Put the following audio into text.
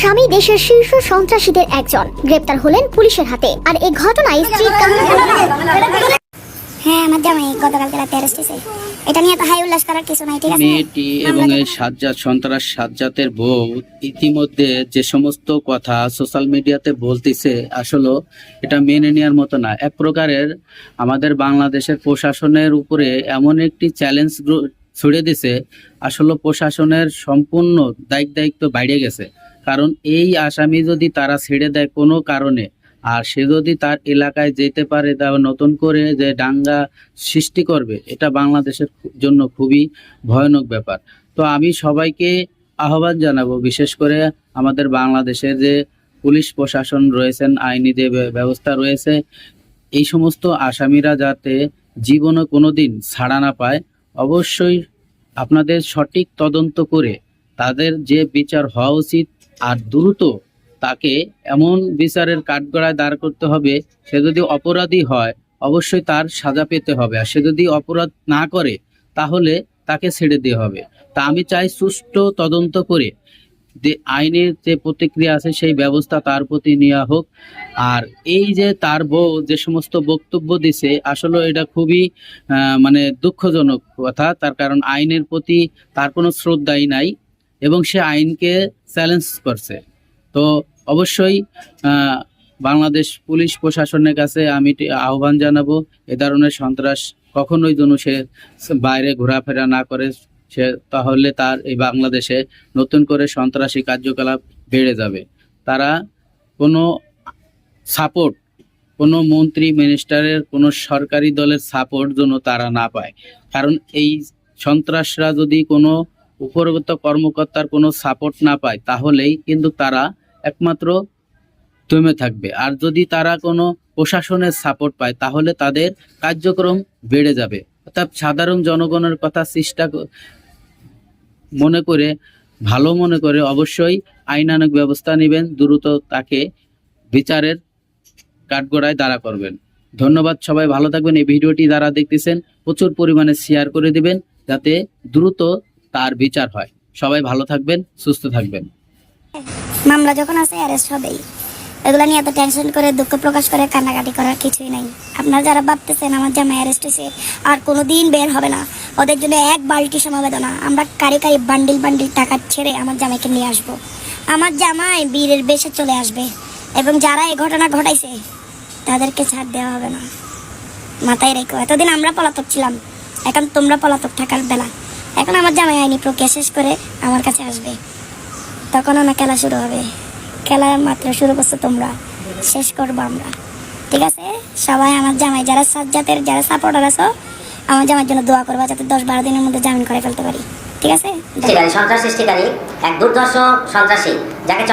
স্বামী দেশের শীর্ষ সন্ত্রাসীদের একজন। গ্রেপ্তার হলেন পুলিশের হাতে। আর এই ঘটনায় স্ত্রী হ্যাঁ আমার জামাই গতকালকে রাতে অ্যারেস্ট হয়েছে। এটা নিয়ে তো হাই উল্লাস করার কিছু নাই ঠিক আছে? মেয়েটি এবং এই সাজ্জাদ সন্ত্রাস সাজ্জাতের বউ ইতিমধ্যে যে সমস্ত কথা সোশ্যাল মিডিয়াতে বলতেছে আসলে এটা মেনে নেওয়ার মতো না। এক প্রকারের আমাদের বাংলাদেশের প্রশাসনের উপরে এমন একটি চ্যালেঞ্জ ছুড়ে দিছে আসলে প্রশাসনের সম্পূর্ণ দায়িত্ব দায়িত্ব বাইরে গেছে। কারণ এই আসামি যদি তারা ছেড়ে দেয় কোনো কারণে, আর সে যদি তার এলাকায় যেতে পারে তা নতুন করে যে ডাঙ্গা সৃষ্টি করবে, এটা বাংলাদেশের জন্য খুবই ভয়ানক ব্যাপার। তো আমি সবাইকে আহ্বান জানাব, বিশেষ করে আমাদের বাংলাদেশের যে পুলিশ প্রশাসন রয়েছেন, আইনি যে ব্যবস্থা রয়েছে, এই সমস্ত আসামিরা যাতে জীবনে কোনোদিন ছাড়া না পায়, অবশ্যই আপনাদের সঠিক তদন্ত করে তাদের যে বিচার হওয়া উচিত আর দ্রুত তাকে এমন বিচারের কাঠগড়ায় দাঁড় করতে হবে, সে যদি অপরাধী হয়, অবশ্যই তার সাজা পেতে হবে। আর সে যদি অপরাধ না করে, তাহলে তাকে ছেড়ে দেওয়া হবে। তা আমি চাই সুষ্ঠু তদন্ত করে যে আইনের যে প্রতিক্রিয়া আছে, সেই ব্যবস্থা তার প্রতি নেওয়া হোক। আর এই যে তার বউ যে সমস্ত বক্তব্য দিছে, আসলে এটা খুবই মানে দুঃখজনক কথা। তার কারণ আইনের প্রতি তার কোনো শ্রদ্ধাই নাই। এবং সে আইনকে চ্যালেঞ্জ করছে। তো অবশ্যই বাংলাদেশ পুলিশ প্রশাসনের কাছে আমি আহ্বান জানাব, এ ধরনের সন্ত্রাস কখনোই যেন সে বাইরে ঘোরাফেরা না করে, সে তাহলে তার এই বাংলাদেশে নতুন করে সন্ত্রাসী কার্যকলাপ বেড়ে যাবে। তারা কোনো সাপোর্ট কোনো মন্ত্রী মিনিস্টারের কোনো সরকারি দলের সাপোর্ট যেন তারা না পায়। কারণ এই সন্ত্রাসরা যদি কোনো উপরগত কর্মকর্তার কোনো সাপোর্ট না পায়, তাহলেই কিন্তু তারা একমাত্র দমে থাকবে। আর যদি তারা কোনো প্রশাসনের সাপোর্ট পায়, তাহলে তাদের কার্যক্রম বেড়ে যাবে। অর্থাৎ সাধারণ জনগণের কথা চেষ্টা মনে করে, ভালো মনে করে অবশ্যই আইনানুগ ব্যবস্থা নেবেন, দ্রুত তাকে বিচারের কাঠগড়ায় দাঁড়া করবেন। ধন্যবাদ সবাই, ভালো থাকবেন। এই ভিডিওটি যারা দেখতেছেন, প্রচুর পরিমাণে শেয়ার করে দিবেন, যাতে দ্রুত তার বিচার হয়। সবাই ভালো থাকবেন, সুস্থ থাকবেন। মামলা যখন আছে অ্যারেস্ট হবেই। এগুলা নিয়ে এত টেনশন করে, দুঃখ প্রকাশ করে, কান্নাকাটি করার কিছুই নাই। আপনারা যারা ভাবতেছেন আমার জামাই অ্যারেস্ট হয়েছে, আর কোনো দিন বের হবে না, ওদের জন্য এক বালতি সমবেদনা। আমরা কারি কারি বান্ডিল বান্ডিল টাকা ছেড়ে আমার জামাইকে নিয়ে আসব। আমার জামাই বীরের বেশে চলে আসবে, এবং যারা এই ঘটনা ঘটাইছে, তাদেরকে ছাড় দেওয়া হবে না। মাথায় রেখো, এতদিন আমরা পলাতক ছিলাম, এখন তোমরা পলাতক থাকার বেলা। এখন আমার জামাই আইনি প্রক্রিয়া শেষ করে আমার কাছে আসবে। তখন ওনা খেলা শুরু হবে। খেলা মাত্র শুরু করছ তোমরা। শেষ করব আমরা। ঠিক আছে? সবাই আমার জামাই, যারা সাজ্জাতের যারা সাপোর্টার আছো, আমার জামার জন্য দোয়া করবা যাতে দশ বারো দিনের মধ্যে জামিন করে ফেলতে পারি। ঠিক আছে? সৃষ্টিকারী সন্ত্রাস সৃষ্টিকারী এক দুর্দর্শ সন্ত্রাসী, যাকে